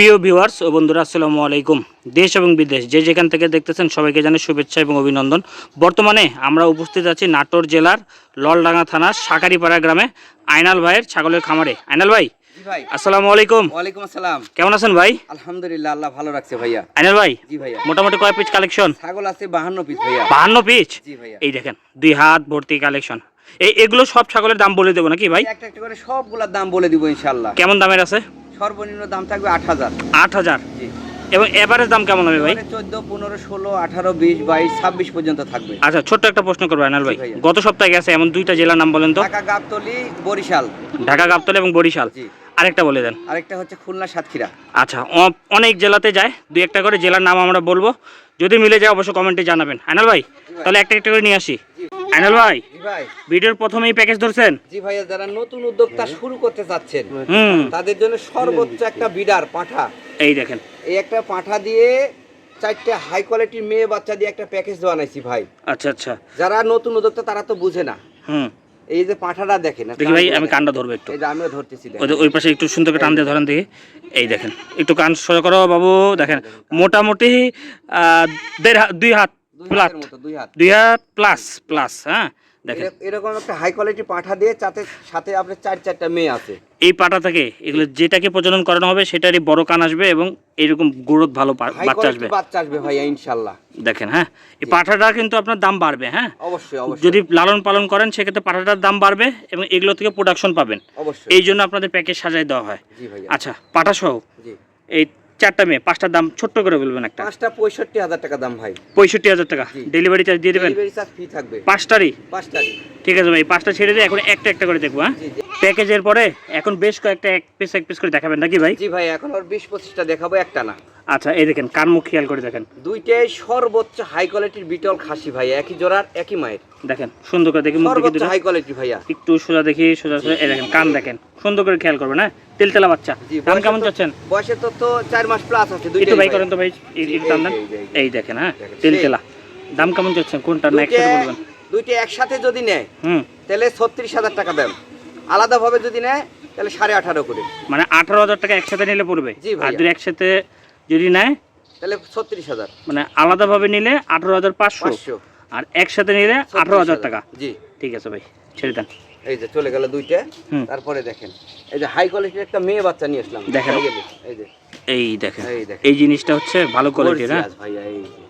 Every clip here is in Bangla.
প্রিয় ভিউয়ার্স ও বন্ধুরা আসসালামু আলাইকুম। দেশ এবং বিদেশ যে যেখান থেকে দেখতেছেন সবাইকে জানাই শুভেচ্ছা এবং অভিনন্দন। বর্তমানে আমরা উপস্থিত আছি নাটোর জেলার ললডাঙ্গা থানার সাকারিপাড়া গ্রামে আইনাল ভাইয়ের ছাগলের খামারে। আইনাল ভাই আসসালামু আলাইকুম। ওয়ালাইকুম আসসালাম। কেমন আছেন ভাই? আলহামদুলিল্লাহ আল্লাহ ভালো রাখছে ভাইয়া। আইনাল ভাই জি ভাইয়া। মোটামুটি কয় পিস কালেকশন ছাগল আছে বাহান্ন পিস ভাইয়া। বাহান্ন পিস জি ভাইয়া। এই দেখেন দুই হাত ভর্তি কালেকশন এই এগুলো সব ছাগলের দাম বলে দেবো নাকি ভাই? একটা একটা করে সবগুলোর দাম বলে দিব কেমন দামের আছে? সর্বনিম্ন দাম থাকবে আট হাজার। আট হাজার? জি। এবং এভারেজ দাম কেমন হবে ভাই? চোদ্দ পনেরো ষোলো আঠারো বিশ বাইশ ছাব্বিশ পর্যন্ত থাকবে। আচ্ছা ছোট্ট একটা প্রশ্ন করব আইনাল ভাই। গত সপ্তাহে গেছে এমন দুইটা জেলার নাম বলেন তো? ঢাকা গাবতলি বরিশাল। ঢাকা গাবতলী এবং বরিশাল। আরেকটা বলে দেন। আরেকটা হচ্ছে খুলনা সাতক্ষীরা। আচ্ছা অনেক জেলাতে যায় দুই একটা করে জেলার নাম আমরা বলব। যদি মিলে যায় অবশ্যই কমেন্টে জানাবেন। আইনাল ভাই তাহলে একটা একটা করে নিয়ে আসি। আইনাল ভাই? জি ভাই। ভিডিওর প্রথমেই প্যাকেজ ধরছেন? জি ভাইয়া যারা নতুন উদ্যোক্তা শুরু করতে চাচ্ছেন তাদের জন্য সর্বোচ্চ একটা বিডার পাঠা। এই দেখেন। এই একটা পাঠা দিয়ে চারটে হাই কোয়ালিটির মেয়ে বাচ্চা দিয়ে একটা প্যাকেজ বানাইছি ভাই। আচ্ছা আচ্ছা। যারা নতুন উদ্যোক্তা তারা তো বুঝে না। হুম। এই যে পাঠাটা দেখেন দেখি ভাই আমি কানটা ধরবো একটু। এই যে আমিও ধরতেছি। ওই পাশে একটু সুন্দর করে টান দিয়ে ধরেন দেখি। এই দেখেন একটু কান সোজা করো বাবু দেখেন। মোটামুটি আহ, দেড় হাত দুই হাত দুই হাত। প্লাস প্লাস হ্যাঁ? দেখেন। এরকম একটা হাই কোয়ালিটি পাঠা দিয়ে সাথে সাথে আপনার চার চারটা মেয়ে আছে। এই পাটা থেকে এগুলো যেটাকে প্রজনন করানো হবে সেটারই বড় কান আসবে এবং এরকম গ্রোথ ভালো বাচ্চা আসবে। বাচ্চা আসবে ভাইয়া ইনশাল্লাহ। দেখেন হ্যাঁ? এই পাঠাটা কিন্তু আপনার দাম বাড়বে হ্যাঁ? অবশ্যই অবশ্যই। যদি লালন পালন করেন সেক্ষেত্রে পাঠাটার দাম বাড়বে এবং এগুলো থেকে প্রোডাকশন পাবেন। অবশ্যই। এই জন্য আপনাদের প্যাকেজ সাজাই দেওয়া হয়। আচ্ছা পাঠা সহ এই চারটা মেয়ে পাঁচটার দাম ছোট্ট করে বলবেন একটা। পাঁচটা পঁয়ষট্টি হাজার টাকা দাম ভাই। পঁয়ষট্টি হাজার টাকা। ডেলিভারি চার্জ দিয়ে দেবেন? ডেলিভারি চার্জ ফ্রি থাকবে। পাঁচটারই? পাঁচটারই। ঠিক আছে ভাই পাঁচটা ছেড়ে দিয়ে এখন একটা একটা করে দেখব হ্যাঁ? প্যাকেজের পরে এখন বেশ কয়েকটা এক পিস এক পিস করে দেখাবেন নাকি ভাই? জি ভাই এখন আর বিশ পঁচিশটা দেখাবো একটা না। আচ্ছা এই দেখেন কান মুখ খেয়াল করে দেখেন। দুইটাই সর্বোচ্চ হাই কোয়ালিটির বিটল খাসি ভাইয়া একই জোড়ার একই মায়ের। দেখেন সুন্দর করে দেখি মুখ দেখি হাই কোয়ালিটি ভাইয়া। একটু সোজা দেখি সোজা সোজা এই দেখেন কান দেখেন। সুন্দর করে খেয়াল করবেন হ্যাঁ? তেলতেলা বাচ্চা। দাম কেমন চাচ্ছেন? বয়সে তো তো চার মাস প্লাস আছে একটু ভাই। করেন তো ভাই একটু দেন। এই দেখেন হ্যাঁ দেখেন, তেলতেলা। দাম কেমন চাচ্ছেন? কোনটা না একসাথে বলবেন? দুইটা একসাথে যদি নেয় হুম। তাহলে ছত্রিশ হাজার টাকা দেন। আলাদাভাবে যদি নেয় তাহলে সাড়ে আঠারো করে। মানে আঠারো হাজার টাকা একসাথে নিলে পড়বে? আর। যদি একসাথে যদি নেয়? তাহলে ছত্রিশ হাজার। মানে আলাদাভাবে নিলে আঠারো হাজার পাঁচশো। পাঁচশো। আর একসাথে নিলে আঠারো হাজার। টাকা। জি। ঠিক আছে ভাই ছেড়ে দেন। এই যে চলে গেল দুইটা। তারপরে দেখেন এই যে হাই কোয়ালিটির একটা মেয়ে বাচ্চা নিয়ে আসলাম। দেখেন। এই যে, এই দেখেন। এই জিনিসটা হচ্ছে ভালো কোয়ালিটির হ্যাঁ? ভাইয়া এই যে।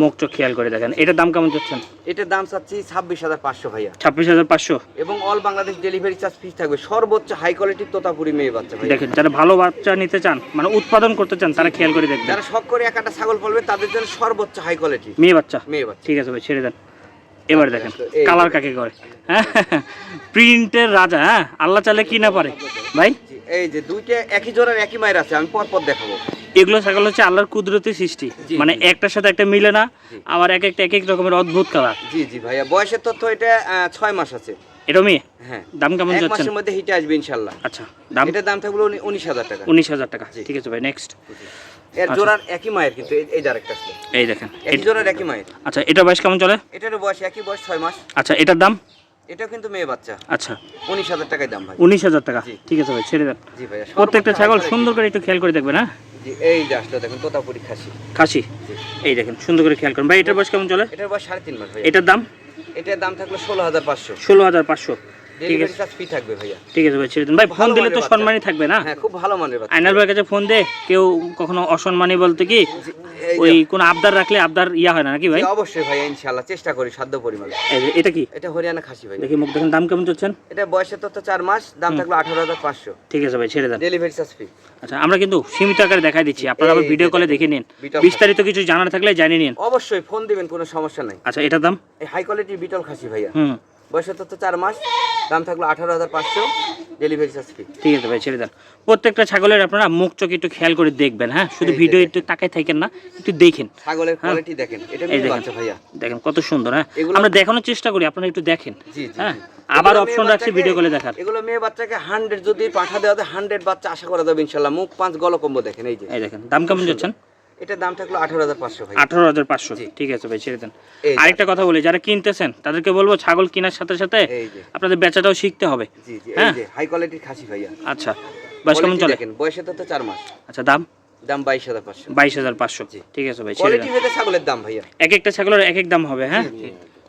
মুখ চোখ খেয়াল করে দেখেন। এটার দাম কেমন চাচ্ছেন? এটার দাম চাচ্ছি ছাব্বিশ হাজার পাঁচশো ভাইয়া। ছাব্বিশ হাজার পাঁচশো? এবং all Bangladesh delivery charge free থাকবে। সর্বোচ্চ হাই কোয়ালিটির তোতাপুরি মেয়ে বাচ্চা দেখেন যারা ভালো বাচ্চা নিতে চান মানে উৎপাদন করতে চান তারা খেয়াল করে দেখবেন। যারা শখ করে একাটা ছাগল পালবে তাদের জন্য সর্বোচ্চ হাই কোয়ালিটি মেয়ে বাচ্চা। মেয়ে বাচ্চা। ঠিক আছে ভাই ছেড়ে দেন। এবার দেখেন কালার কাকে করে হ্যাঁ? প্রিন্টের রাজা হ্যাঁ? আল্লাহ চালে কি না পারে ভাই? এই যে দুইটা একই জোড়ার একই মায়ের আছে আমি পর পর দেখাবো। এগুলো ছাগল হচ্ছে আল্লাহর কুদরতি সৃষ্টি। মানে একটার সাথে একটা মিলে না জি। আবার এক একটা এক এক রকমের অদ্ভুত কালার জি জি ভাইয়া বয়সের তথ্য এটা ছয় মাস আছে। এটা মেয়ে? হ্যাঁ। দাম কেমন এক যাচ্ছেন মাসের মধ্যে হিটে আসবে ইনশাল্লাহ। আচ্ছা দাম? এটার দাম উনিশ হাজার টাকা। উনিশ হাজার টাকা। জি। ঠিক আছে ভাই নেক্সট এর আচ্ছা। জোড়ার একই মায়ের কিন্তু এই- এই যার এই দেখেন। এট- জোড়ার একই মায়ের। আচ্ছা এটা বয়স কেমন চলে? এটারও বয়স একই বয়স ছয় মাস। আচ্ছা এটার দাম? এটাও কিন্তু মেয়ে বাচ্চা। আচ্ছা। উনিশ হাজার টাকায় দাম ভাই। উনিশ হাজার টাকা। ঠিক আছে ভাই ছেড়ে দেন। জি ভাইয়া প্রত্যেকটা ছাগল সুন্দর করে একটু খেয়াল করে দেখবেন হ্যাঁ। এই যে আসলো দেখেন তোতাপুরি খাসি। খাসি? এই দেখেন সুন্দর করে খেয়াল করুন। ভাই এটার বয়স কেমন চলে? এটার বয়স সাড়ে তিন মাস ভাইয়া। এটার দাম? এটার দাম থাকল ষোলো হাজার পাঁচশো। ষোলো হাজার পাঁচশো। ডেলিভারি চার্জ ফ্রি থাকবে ভাইয়া। ঠিক আছে ভাই ছেড়ে দিন। ভাই ফোন দিলে তো সম্মানই থাকবে না? হ্যাঁ খুব ভালো মানের বাচ্চা। আইনাল ভাইয়ের কাছে ফোন দে কেউ কখনো অসম্মানী বলতে কি? জি, এই যে- ওই কোন আবদার রাখলে আবদার ইয়া হয় না নাকি ভাই? অবশ্যই ভাইয়া ইনশাল্লাহ চেষ্টা করি সাধ্য পরিমাণে। এটা কি? এটা হরিয়ানা খাসি ভাই দেখি মুখ দেখেন দাম কেমন চলছেন এটা বয়সের তথ্য চার মাস দাম থাকল আঠারো হাজার পাঁচশো। ঠিক আছে ভাই ছেড়ে দেন। ডেলিভারি চার্জ ফ্রি আচ্ছা আমরা কিন্তু সীমিত আকারে দেখাই দিচ্ছি। আপনারা আবার ভিডিও কলে দেখে নিন। বিস্তারিত কিছু জানার থাকলে জানিয়ে নিন। অবশ্যই ফোন দিবেন কোনো সমস্যা নাই। আচ্ছা এটার দাম? হাই কোয়ালিটির বিটল খাসি ভাইয়া। হুম। বয়সের তথ্য চার মাস দাম থাকল আঠারো হাজার পাঁচশো। ডেলিভারি চার্জ ফ্রি ঠিক আছে ভাই ছেড়ে দেন। প্রত্যেকটা ছাগলের আপনারা মুখ চোখ একটু খেয়াল করে দেখবেন হ্যাঁ? শুধু ভিডিও একটু তাকাই থাকেন না একটু দেখেন। ছাগলের হ্যাঁ। কোয়ালিটি দেখেন। এটা এই দেখেন। ভাইয়া। দেখেন কত সুন্দর হ্যাঁ? আমরা দেখানোর চেষ্টা করি আপনারা একটু দেখেন। জি জি হ্যাঁ? আবার অপশন রাখছি ভিডিও কলে দেখার। এগুলো মেয়ে বাচ্চাকে হান্ড্রেড যদি পাঠা দেওয়া যায় হান্ড্রেড বাচ্চা আশা করা যাবে ইনশাল্লাহ। মুখ পাঁচ গলকম্ব দেখেন এই যে। এই দেখেন দাম কেমন যাচ্ছেন? এটার দাম থাকল আঠারো হাজার পাঁচশো আঠারো হাজার পাঁচশো। ঠিক আছে ভাই ছেড়ে দেন। আরেকটা কথা বলি যারা কিনতেছেন তাদেরকে বলব ছাগল কেনার সাথে সাথে আপনাদের বেচাটাও শিখতে হবে। হ্যাঁ। হাই কোয়ালিটির খাসি ভাইয়া। আচ্ছা বয়স কেমন চলে? বয়সে তো চার মাস। আচ্ছা দাম? দাম বাইশ হাজার পাঁচশো। বাইশ হাজার পাঁচশো। ঠিক আছে ভাই ছেড়ে কোয়ালিটি দেন। ভেদে ছাগলের দাম ভাইয়া। এক একটা ছাগলের এক এক দাম হবে হ্যাঁ?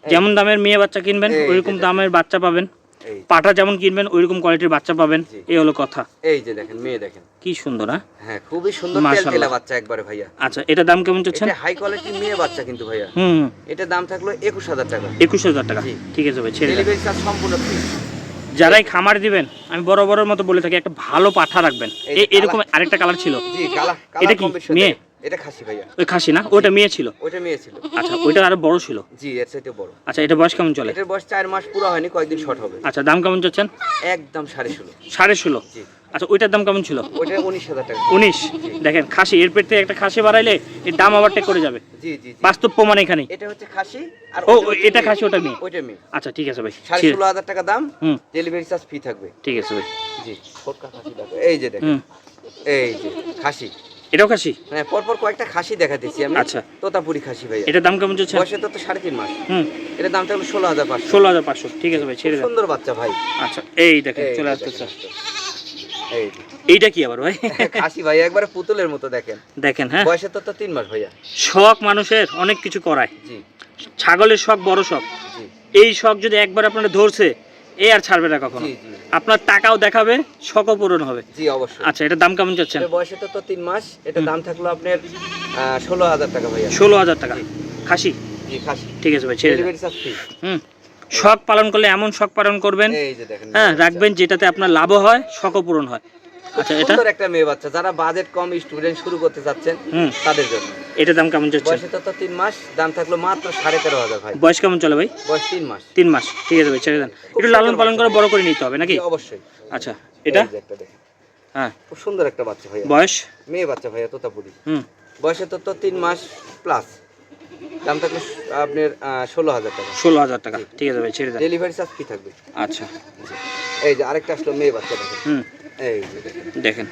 যেমন দামের মেয়ে বাচ্চা কিনবেন ওইরকম দামের বাচ্চা পাবেন। পাটা যেমন কিনবেন ওইরকম কোয়ালিটির বাচ্চা পাবেন। এই হলো কথা। এই যে দেখেন মেয়ে দেখেন। কি সুন্দর হ্যাঁ? হ্যাঁ খুবই সুন্দর। তেলতেলা বাচ্চা একবারে ভাইয়া। আচ্ছা এটা দাম কেমন চাচ্ছেন? এটা হাই কোয়ালিটির মেয়ে বাচ্চা কিন্তু ভাইয়া। হুম এটা দাম থাকল একুশ হাজার টাকা। একুশ হাজার টাকা। ঠিক আছে ভাই ছেড়ে ডেলিভারি চার্জ সম্পূর্ণ ফ্রি যারাই খামার দিবেন আমি বড় বড় মতো বলে থাকি একটা ভালো পাঠা রাখবেন। এই এরকম আরেকটা কালার ছিল। এটা কি? মেয়ে? এটা খাসি ভাইয়া। ওই খাসি না? ওইটা মেয়ে ছিল? ওইটা মেয়ে ছিল। আচ্ছা ওইটা আরও বড় ছিল? জি এর চাইতে বড়। আচ্ছা এটা বয়স কেমন চলে? এটার বয়স চার মাস পুরো হয়নি কয়েকদিন শর্ট হবে। আচ্ছা দাম কেমন চাচ্ছেন? একদম সাড়ে ষোলো। সাড়ে ষোলো? জি। আচ্ছা ওইটার দাম কেমন ছিল? ওইটা উনিশ হাজার টাকা। উনিশ? দেখেন খাসি এর পেট থেকে একটা খাসি বাড়াইলে এর দাম আবার টেক করে যাবে। জি জি জি। বাস্তব প্রমাণ এখানে এটা হচ্ছে খাসি আর ও, এটা খাসি, ওটা মেয়ে। ওইটা মেয়ে। আচ্ছা ঠিক আছে ভাই। সাড়ে ষোলো হাজার টাকা দাম। হুম। ডেলিভারি চার্জ ফ্রি থাকবে। ঠিক আছে ভাই। জি এই যে দেখেন। এই যে খাসি। এটাও খাসি? হ্যাঁ পরপর কয়েকটা খাসি দেখাতেছি আমি। আচ্ছা। তোতাপুরি খাসি ভাইয়া। এটার দাম কেমন চলছে বয়সে তো তো সাড়ে তিন মাস। হুম। এটার দাম থাকল ষোলো হাজার পাঁচশো। ষোলো হাজার পাঁচশো ঠিক আছে ভাই ছেড়ে সুন্দর বাচ্চা ভাই। আচ্ছা এই দেখেন চলে এই এইটা কি আবার ভাই? খাসি ভাই একবারে পুতুলের মতো দেখেন। দেখেন হ্যাঁ। বয়সে তো তো তিন মাস ভাইয়া। শখ মানুষের অনেক কিছু করায়। জি। ছাগলের শখ বড় শখ। এই শখ যদি একবার আপনারা ধরছে এই আর ছাড়বে না কখনো। আপনার টাকাও দেখাবে শখ পূরণ হবে। জি অবশ্যই। আচ্ছা এটা দাম কেমন চাচ্ছেন? বয়সে তো তো তিন মাস এটা দাম থাকল আপনার ষোলো হাজার টাকা ভাইয়া। ষোলো হাজার টাকা। খাসি? জি খাসি। ঠিক আছে ভাই ছেড়ে হুম শখ পালন করলে এমন শখ পালন করবেন এই যে দেখেন হ্যাঁ রাখবেন যেটাতে আপনার লাভও হয় শখও পূরণ হয়। আচ্ছা এটা? সুন্দর একটা মেয়ে বাচ্চা যারা বাজেট কম স্টুডেন্ট শুরু করতে চাচ্ছেন তাদের জন্য। এটার দাম কেমন চাচ্ছেন বয়সে তো তিন মাস দাম থাকল মাত্র সাড়ে তেরো হাজার ভাই। বয়স কেমন চলে ভাই? বয়স তিন মাস। তিন মাস ঠিক আছে ভাই ছেড়ে দেন। একটু লালন পালন করে বড় করে নিতে হবে নাকি? অবশ্যই। আচ্ছা এটা? হ্যাঁ। খুব সুন্দর একটা বাচ্চা ভাইয়া। বয়স? মেয়ে বাচ্চা ভাইয়া তোতাপুরি। হুম। বয়সে তো তো তিন মাস প্লাস দাম থাকল আপনার ষোলো হাজার টাকা। ষোলো হাজার টাকা। ঠিক আছে ভাই ছেড়ে দেন। ডেলিভারি চার্জ কি থাকবে? আচ্ছা। এই যে আরেকটা আসলো মেয়ে বাচ্চা দেখেন। হুম। এই দেখেন।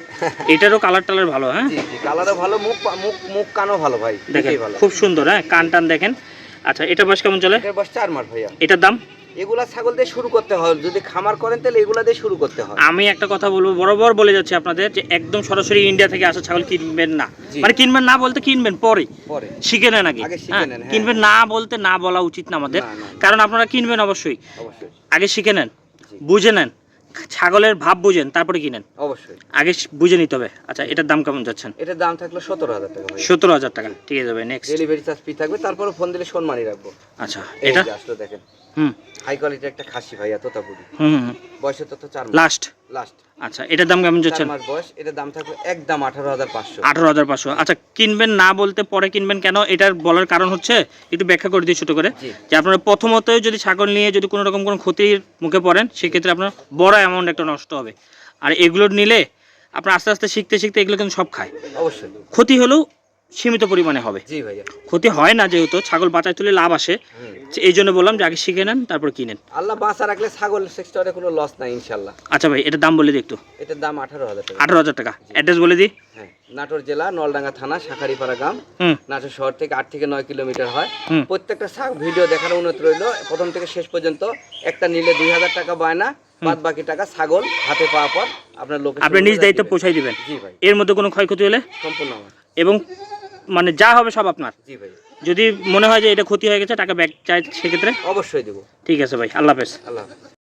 এটারও কালার টালার ভালো হ্যাঁ? কালারও ভালো মুখ মুখ মুখ কানও ভালো ভাই দেখেন খুব সুন্দর হ্যাঁ? কান টান দেখেন। আচ্ছা এটা বয়স কেমন চলে? এটার বয়স চার মাস ভাইয়া। এটার দাম? এগুলা ছাগল দিয়ে শুরু করতে হয় যদি খামার করেন তাহলে এগুলা দিয়ে শুরু করতে হয়। আমি একটা কথা বলব বরাবর বলে যাচ্ছি আপনাদের যে একদম সরাসরি ইন্ডিয়া থেকে আসা ছাগল কিনবেন না। মানে কিনবেন না বলতে কিনবেন পরে। শিখে নেন আগে হ্যাঁ, হ্যাঁ। কিনবেন না বলতে না বলা উচিত না আমাদের। কারণ আপনারা কিনবেন অবশ্যই। আগে শিখে নেন বুঝে নেন। ছাগলের ভাব বুঝেন তারপরে কিনেন। অবশ্যই। আগে বুঝে নিতে হবে। আচ্ছা এটার দাম কেমন যাচ্ছেন? এটার দাম থাকল সতেরো হাজার টাকা সতেরো হাজার টাকা। ঠিক আছে ভাই নেক্সট ডেলিভারি চার্জ ফ্রি থাকবে তারপরে ফোন দিলে সম্মানই রাখব। আচ্ছা এটা? আসলে দেখেন। হুম। হাই কোয়ালিটি একটা খাসি ভাইয়া তোতাপুরি। হুম হুম বয়সে তো তো চার মাস। লাস্ট লাস্ট আচ্ছা এটার দাম কেমন চার মাস বয়স এটার দাম থাকবে একদম আঠারো হাজার পাঁচশো। আঠারো হাজার পাঁচশো। আচ্ছা কিনবেন না বলতে পরে কিনবেন কেন? এটার বলার কারণ হচ্ছে একটু ব্যাখ্যা করে দিই ছোট করে। যে আপনারা প্রথমতই যদি ছাগল নিয়ে যদি কোনো রকম কোনো ক্ষতির মুখে পড়েন সেক্ষেত্রে আপনার বড় অ্যামাউন্ট একটা নষ্ট হবে। আর এগুলো নিলে আপনার আস্তে আস্তে শিখতে শিখতে এগুলো কিন্তু সব খায়। অবশ্যই। ক্ষতি হলেও সীমিত পরিমাণে হবে। জি ভাইয়া। ক্ষতি হয় না যেহেতু ছাগল বাঁচায় তুলে লাভ আসে। এই জন্য বললাম যে আগে শিখে নেন তারপর কিনেন। আল্লাহ বাঁচা রাখলে ছাগল সেক্টরে কোনো লস নাই ইনশাল্লাহ আচ্ছা ভাই এটার দাম বলে দিই একটু। এটার দাম আঠারো হাজার টাকা। আঠারো হাজার টাকা। অ্যাড্রেস বলে দিই। হ্যাঁ নাটোর জেলা নলডাঙ্গা থানা শাখারিপাড়া গ্রাম। নাটোর শহর থেকে আট থেকে নয় কিলোমিটার হয়। প্রত্যেকটা শাক ভিডিও দেখার অনুরোধ রইল। প্রথম থেকে শেষ পর্যন্ত একটা নিলে দুই হাজার টাকা বায়না বাদ বাকি টাকা ছাগল হাতে পাওয়ার পর আপনার লোক আপনি নিজ দায়িত্ব পৌঁছাই দিবেন। জি ভাই। এর মধ্যে কোনো ক্ষয়ক্ষতি হলে? সম্পূর্ণ এবং মানে যা হবে সব আপনার? জি ভাই। যদি মনে হয় যে এটা ক্ষতি হয়ে গেছে টাকা ব্যাক চাই সেক্ষেত্রে? অবশ্যই দেবো। ঠিক আছে ভাই আল্লাহ হাফেজ। আল্লাহ হাফেজ।